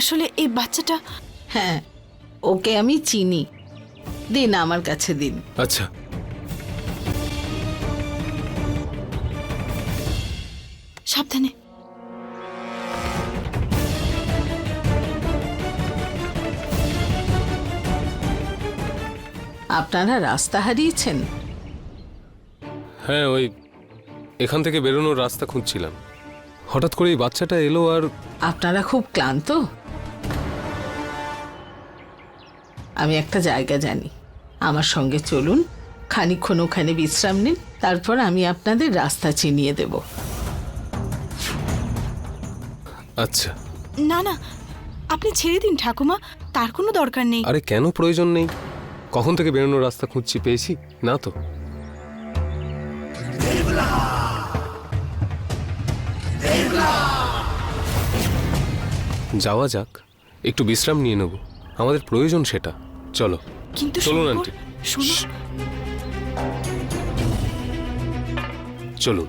আসলে এই বাচ্চাটা হ্যাঁ ওকে আমি চিনি। দিন আমার কাছে দিন। আচ্ছা। সাবধানে। আপনারা রাস্তা হারিয়েছেন। হ্যাঁ ওই এখান থেকে বেরোনোর রাস্তা খুঁজছিলাম। হঠাৎ করে এই বাচ্চাটা এলো আর আপনারা খুব ক্লান্ত? আমি একটা জায়গা জানি। আমার সঙ্গে চলুন খানিকক্ষণ ওখানে বিশ্রাম নিন তারপর আমি আপনাদের রাস্তা চিনিয়ে দেব। আচ্ছা। না না আপনি ছেড়ে দিন ঠাকুমা তার কোনো দরকার নেই। আরে কেন প্রয়োজন নেই? কখন থেকে বেরোনোর রাস্তা খুঁজছি পেয়েছি না তো। যাওয়া যাক একটু বিশ্রাম নিয়ে নেব। আমাদের প্রয়োজন সেটা। চলো। কিন্তু চলুন, আন্টি। শোনো। চলুন।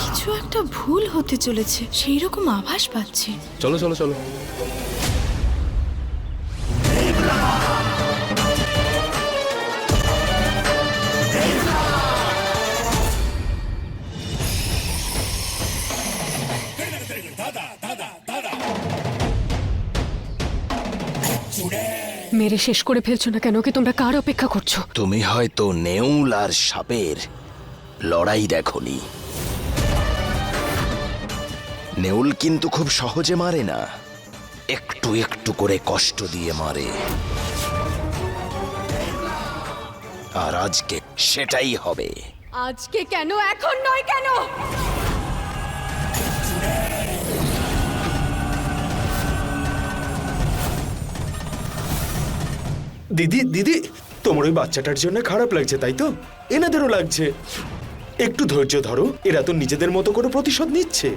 কিছু একটা ভুল হতে চলেছে সেই রকম আভাস পাচ্ছি। চলো চলো চলো। মেরে শেষ করে ফেলছো না কেন? কি তোমরা কার অপেক্ষা করছ? তুমি হয়তো নেউল আর সাপের লড়াই দেখনি। নেউল কিন্তু খুব সহজে মারে না। একটু একটু করে কষ্ট দিয়ে মারে। আর আজকে সেটাই হবে। আজকে কেন? এখন নয় কেন? দিদি দিদি, তোমার ওই বাচ্চাটার জন্য খারাপ লাগছে, তাই তো? এনাদেরও লাগছে। একটু ধৈর্য ধরো, এরা তো নিজেদের মতো করে প্রতিশোধ নিচ্ছে।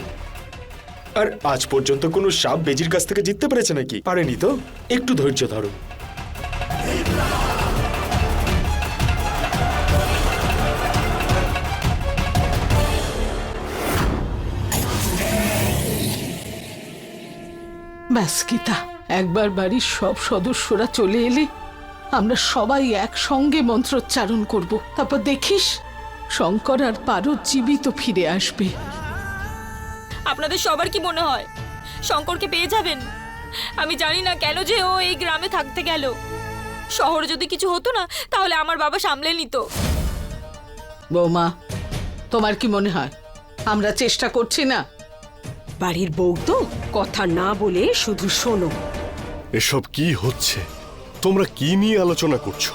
আর আজ পর্যন্ত কোনো সাপ বেজির কাছ থেকে জিততে পেরেছে নাকি? পারেনি তো? একটু ধৈর্য ধরো। ব্যাস একবার বাড়ির সব সদস্যরা চলে এলে আমরা সবাই একসঙ্গে মন্ত্রোচ্চারণ করব। তারপর দেখিস শঙ্কর আর পারো জীবিত ফিরে আসবে। আপনাদের সবার কি মনে হয়? শঙ্করকে পেয়ে যাবেন? আমি জানি না কেন যে ও এই গ্রামে থাকতে গেল। শহরে যদি কিছু হতো না তাহলে আমার বাবা সামলে নিত। বৌমা তোমার কি মনে হয়? আমরা চেষ্টা করছি না? বাড়ির বউ তো কথা না বলে শুধু শোনো। এসব কি হচ্ছে? তোমরা কি নিয়ে আলোচনা করছ?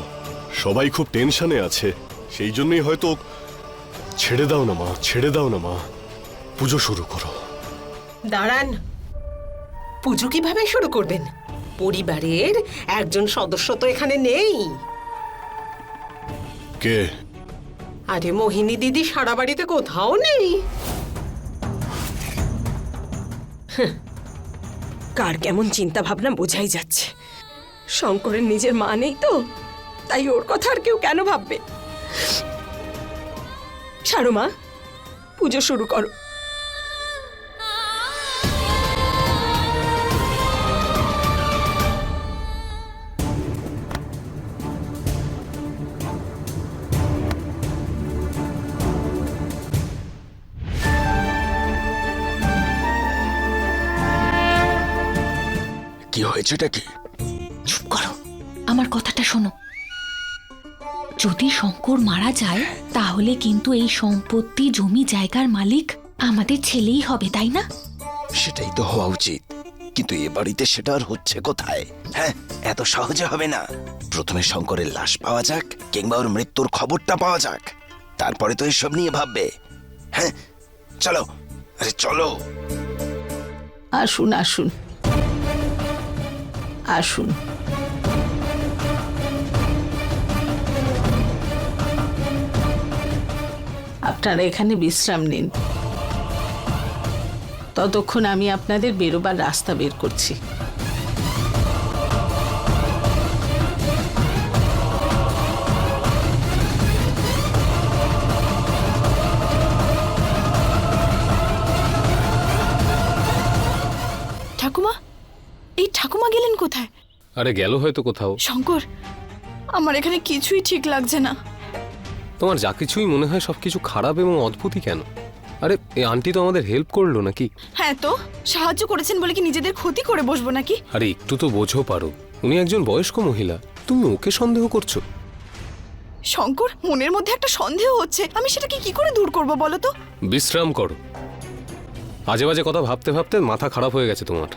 সবাই খুব টেনশনে আছে সেই জন্যই হয়তো ছেড়ে দাও না মা ছেড়ে দাও না মা। পুজো শুরু করো। দাঁড়ান। পুজো কীভাবে শুরু করবেন? পরিবারের একজন সদস্য তো এখানে নেই। কে? আরে মোহিনী দিদি সারা বাড়িতে কোথাও নেই। কার কেমন চিন্তা ভাবনা বোঝাই যাচ্ছে। শঙ্করের নিজের মা নেই তো? তাই ওর কথা আর কেউ কেন ভাববে? সারো মা, পুজো শুরু করো। কি হয়েছেটা কি? আমার কথাটা শোনো। যদি শঙ্কর মারা যায় তাহলে কিন্তু এই সম্পত্তি জমি জায়গার মালিক আমাদের ছেলেই হবে তাই না? সেটাই তো হওয়া উচিত। কিন্তু এ বাড়িতে সেটা আর হচ্ছে কোথায়? হ্যাঁ এত সহজে হবে না। প্রথমে শঙ্করের লাশ পাওয়া যাক কিংবা ওর মৃত্যুর খবরটা পাওয়া যাক। তারপরে তো এসব নিয়ে ভাববে। হ্যাঁ চলো আরে চলো। আসুন আসুন। আসুন। আপনারা এখানে বিশ্রাম নিন। ততক্ষণ আমি আপনাদের বেরোবার রাস্তা বের করছি। ঠাকুমা এই ঠাকুমা গেলেন কোথায়? আরে গেল হয়তো কোথাও। শঙ্কর আমার এখানে কিছুই ঠিক লাগছে না। তোমার যা কিছুই মনে হয় সব কিছু খারাপ এবং অদ্ভুতই কেন? আরে এই আন্টি তো আমাদের হেল্প করল নাকি? হ্যাঁ তো সাহায্য করেছেন বলে কি নিজেদের ক্ষতি করে বসবো নাকি? আরে একটু তো বোঝো পারো উনি একজন বয়স্ক মহিলা তুমি ওকে সন্দেহ করছ? শঙ্কর মনের মধ্যে একটা সন্দেহ হচ্ছে আমি সেটাকে কি করে দূর করব বলো তো? বিশ্রাম করো। আজে বাজে কথা ভাবতে ভাবতে মাথা খারাপ হয়ে গেছে তোমার।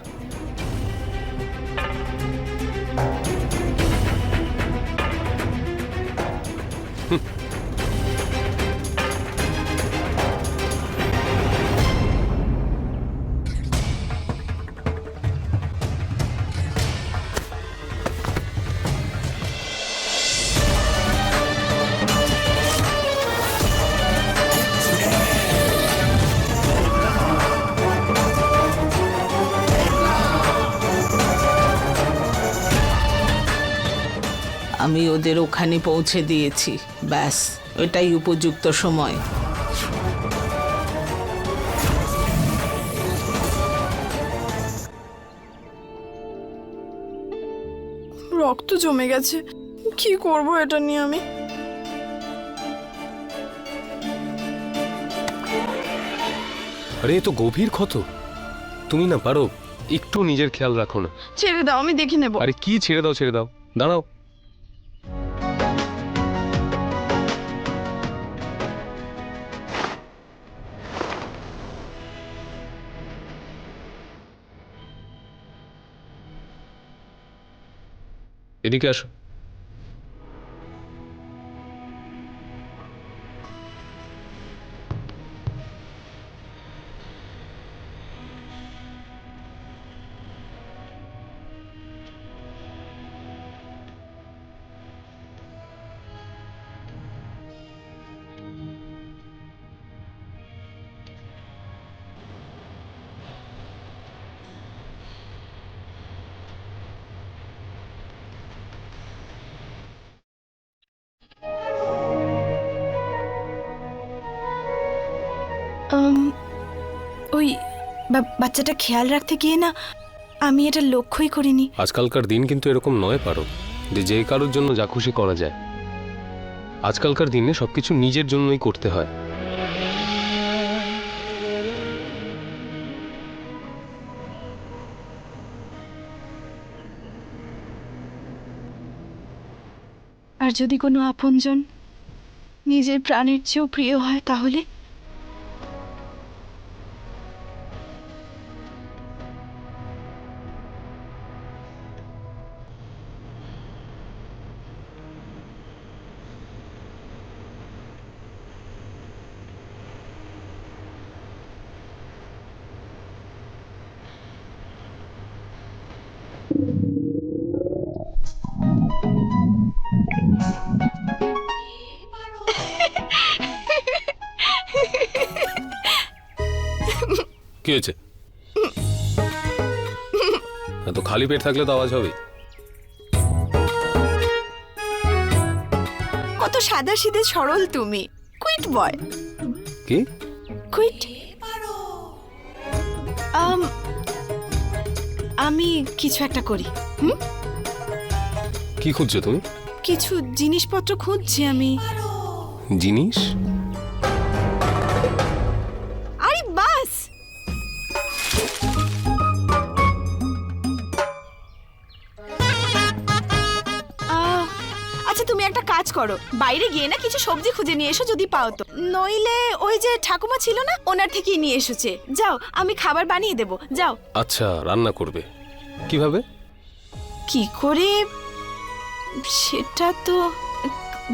আমি ওদের ওখানে পৌঁছে দিয়েছি। ব্যাস এটাই উপযুক্ত সময়। রক্ত জমে গেছে। কি করব এটা নিয়ে আমি? আরে এ তো গভীর ক্ষত। তুমি না পারো একটু নিজের খেয়াল রাখো না। ছেড়ে দাও আমি দেখে নেব। আরে কি ছেড়ে দাও ছেড়ে দাও। দাঁড়াও। এদিকে আসো। ওই বাচ্চাটা খেয়াল রাখতে গিয়ে না আমি এটা লক্ষ্যই করিনি। আজকালকার দিন কিন্তু এরকম নয় পারো। যে যে কারোর জন্য যা খুশি করা যায়। আজকালকার দিনে সবকিছু নিজের জন্যই করতে হয়। আর যদি কোনো আপনজন নিজের প্রাণের চেয়েও প্রিয় হয় তাহলে? পেট থাকলে তো আওয়াজ হবে কত সাদা সিধে সরল তুমি। Quiet boy. কি? কুইট? আম আমি কিছু একটা করি হুম? কি খুঁজছো তুমি? কিছু জিনিসপত্র খুঁজছি আমি। জিনিস? করো। বাইরে গিয়ে না কিছু সবজি খুঁজে নিয়ে এসো যদি পাও তো। নইলে ওই যে ঠাকুমা ছিল না ওনার থেকেই নিয়ে এসেছে। যাও আমি খাবার বানিয়ে দেবো। যাও। আচ্ছা রান্না করবে। কীভাবে? কি করে? সেটা তো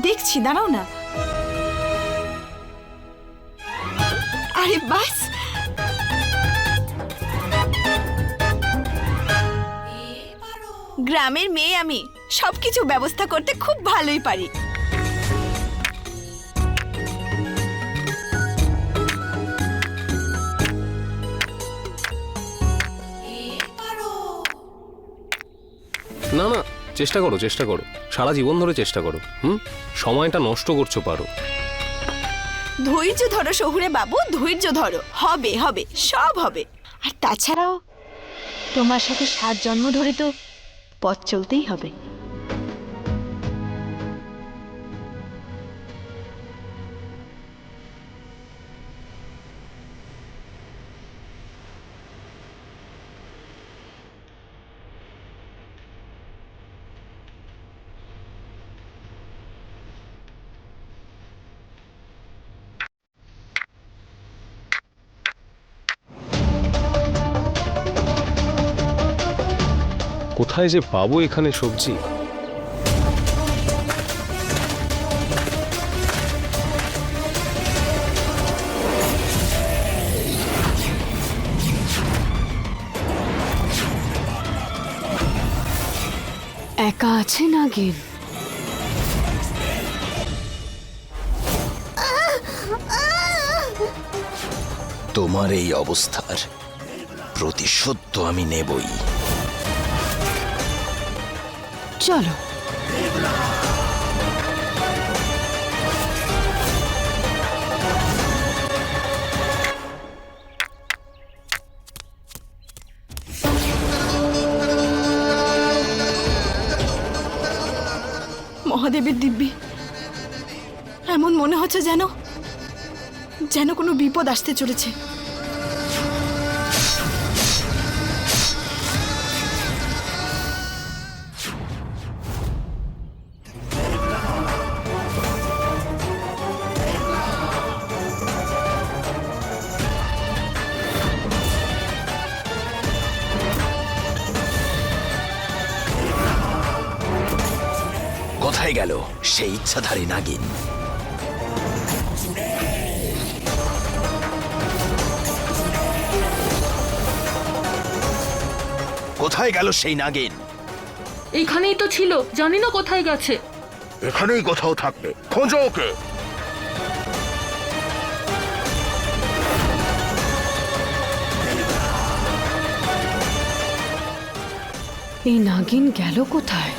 দেখছি দাঁড়াও না। আরে বাস! গ্রামের মেয়ে আমি। সবকিছু ব্যবস্থা করতে খুব ভালোই পারি। না না, চেষ্টা করো চেষ্টা করো। সারা জীবন ধরে চেষ্টা করো, হুম? সময়টা নষ্ট করছ পারো। ধৈর্য ধরো শহুরে বাবু, ধৈর্য ধরো। হবে হবে, সব হবে। আর তাছাড়াও, তোমার সাথে সাত জন্ম ধরে তো পথ চলতেই হবে। কোথায় যে পাবো এখানে সবজি? একা আছে নাগিন তোমার এই অবস্থার প্রতিশোধ তো আমি নেবই। চলো। মহাদেবের দিব্যি এমন মনে হচ্ছে যেন যেন কোনো বিপদ আসতে চলেছে। ইচ্ছাধারী নাগিন। কোথায় গেল সেই নাগিন? এখানেই তো ছিল জানি না কোথায় গেছে। এখানেই কোথাও থাকবে। খোঁজো ওকে। এই নাগিন গেল কোথায়?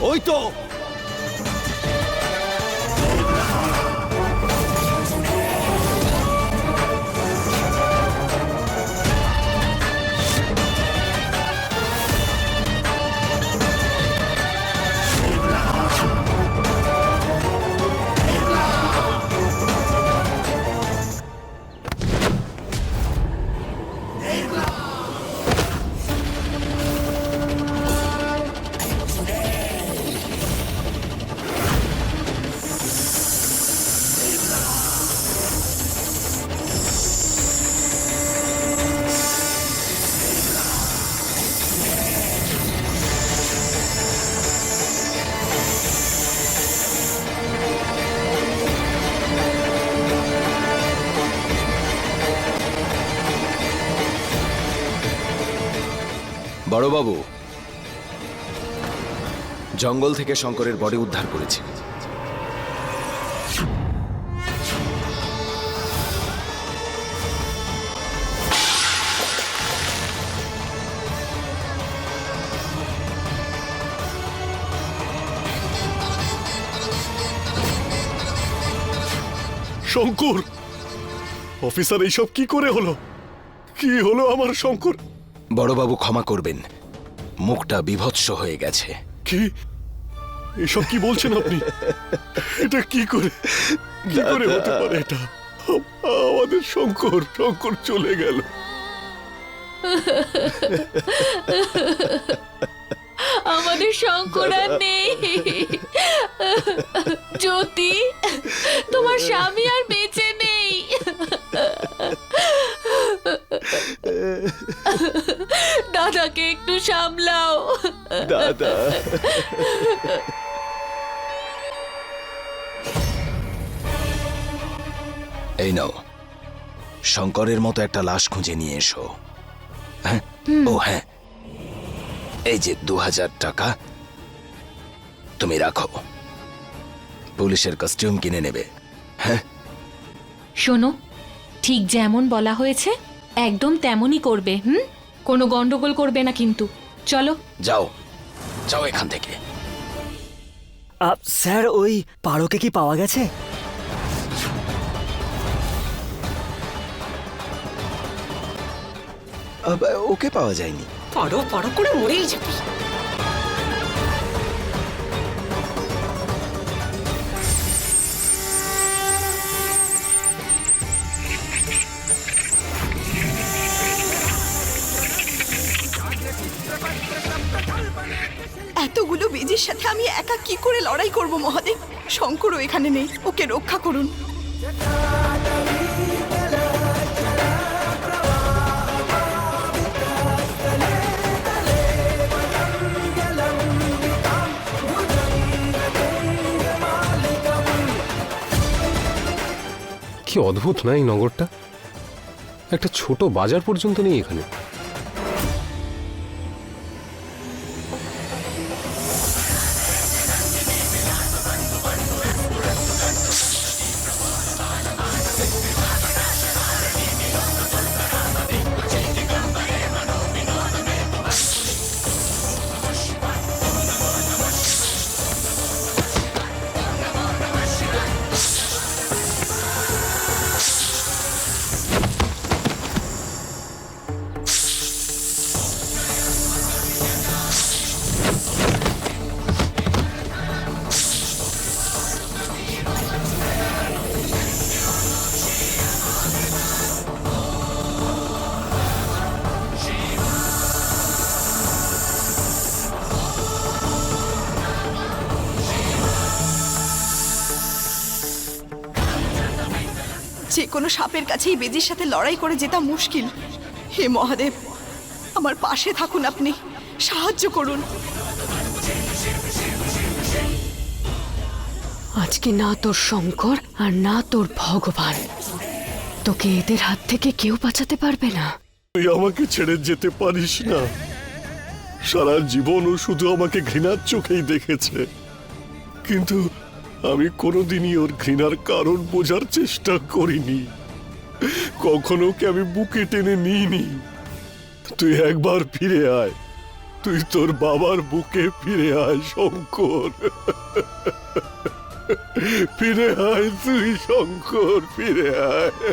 ওই তো বড়বাবু, জঙ্গল থেকে শঙ্করের বডি উদ্ধার করেছি। শঙ্কর, অফিসার, এইসব কি করে হলো? কি হলো আমার শঙ্কর? বড়বাবু ক্ষমা করবেন। মুখটা বিভৎস হয়ে গেছে। কি? এসব কি বলছেন আপনি? এটা কি করে কি করে হতে পারে এটা? আমাদের শঙ্কর শঙ্কর চলে গেল। আমাদের শঙ্কর আর নেই। জ্যোতি তোমার স্বামী আর বেঁচে নেই। দাদাকে একটু সামলাও। দাদা। এই নাও। শঙ্করের মতো একটা লাশ খুঁজে নিয়ে এসো। হ্যাঁ? ও হ্যাঁ। এই যে দু হাজার টাকা তুমি রাখো। পুলিশের কস্টিউম কিনে নেবে। হ্যাঁ? শোনো ঠিক যেমন বলা হয়েছে একদম তেমনই করবে হুম? কোনো গন্ডগোল করবে না কিন্তু। চলো। যাও। যাও এখান থেকে। আপ, স্যার ওই পারকে কি পাওয়া গেছে? আব, ওকে পাওয়া যায়নি। পারো পারো করে মরেই যাবি। একা কি করে লড়াই করব, মহাদেব? শঙ্করও এখানে নেই, ওকে রক্ষা করুন। কি অদ্ভুত না এই নগরটা? একটা ছোট বাজার পর্যন্ত নেই এখানে। যে কোনো সাপের কাছেই বেজির সাথে লড়াই করে যেতা মুশকিল। হে মহাদেব আমার পাশে থাকুন আপনি। সাহায্য করুন। আজকে না তোর শঙ্কর আর না তোর ভগবান। তোকে এদের হাত থেকে কেউ বাঁচাতে পারবে না। তুই আমাকে ছেড়ে যেতে পারিস না। সারা জীবন ও শুধু আমাকে ঘৃণার চোখেই দেখেছে। কিন্তু আমি কোনোদিনই ওর ঘৃণার কারণ বোঝার চেষ্টা করিনি। কখনো কি আমি বুকে টেনে নিইনি? তুই একবার ফিরে আয়। তুই তোর বাবার বুকে ফিরে আয় শঙ্কর। ফিরে আয় তুই শঙ্কর ফিরে আয়।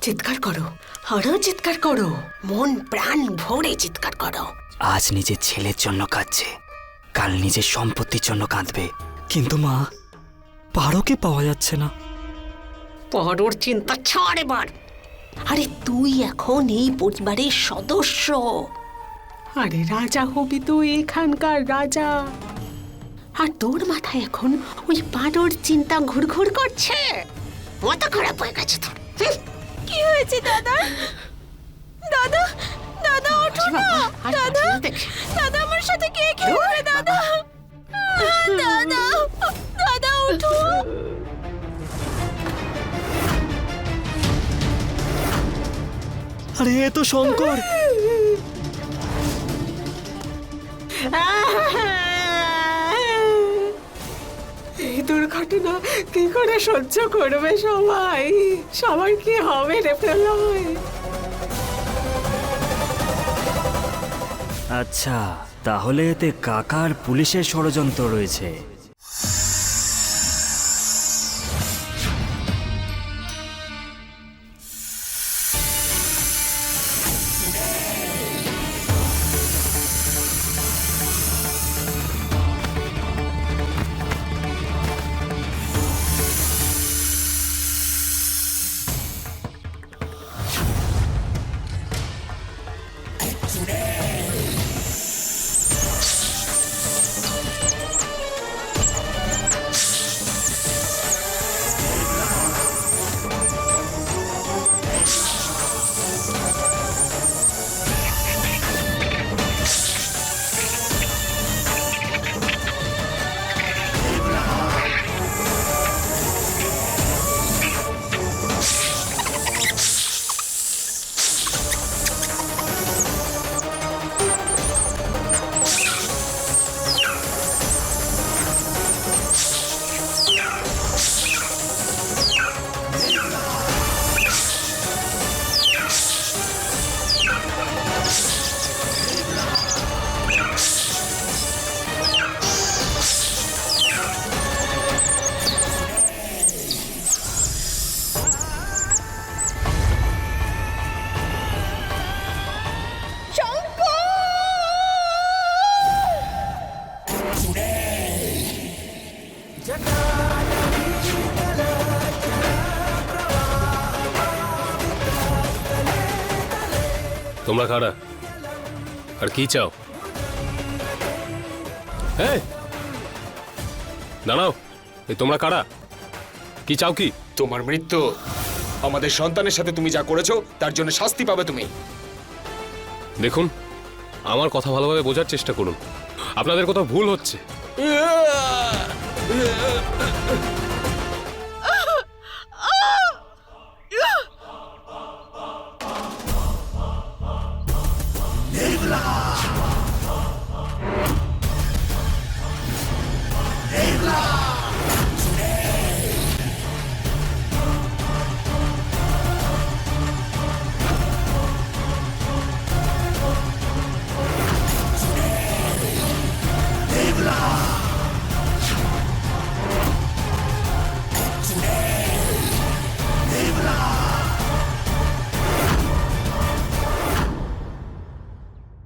চিৎকার করো। আরও চিৎকার করো। মন প্রাণ ভরে চিৎকার করো। আজ নিজের ছেলের জন্য কাঁদছে। কাল নিজের সম্পত্তির জন্য কাঁদবে। কিন্তু মা পারোকে পাওয়া যাচ্ছে না। পরোর চিন্তা ছাড় এবার। আরে তুই এখন এই পরিবারের সদস্য। আরে রাজা হবি তুই এখানকার রাজা। আর তোর মাথায় এখন ওই পারোর চিন্তা ঘুরঘুর করছে? মাথা খারাপ হয়ে গেছে তোর। কি হয়েছে দাদা? দাদা দাদা ওঠো না। দাদা দাদা আমার সাথে কে খেলবে দাদা? দাদা দাদা ওঠো আরে এ তো শঙ্কর। এই দুর্ঘটনা কি করে সহ্য করবে সবাই? সবার কি হবে রে প্রলয়? আচ্ছা তাহলে এতে কাকার পুলিশের ষড়যন্ত্র রয়েছে। তোমরা কারা আর কি চাও? হ্যাঁ দাঁড়াও এই তোমরা কারা? কি চাও কি? তোমার মৃত্যু আমাদের সন্তানের সাথে তুমি যা করেছ তার জন্য শাস্তি পাবে তুমি। দেখুন আমার কথা ভালোভাবে বোঝার চেষ্টা করুন। আপনাদের কোথাও ভুল হচ্ছে।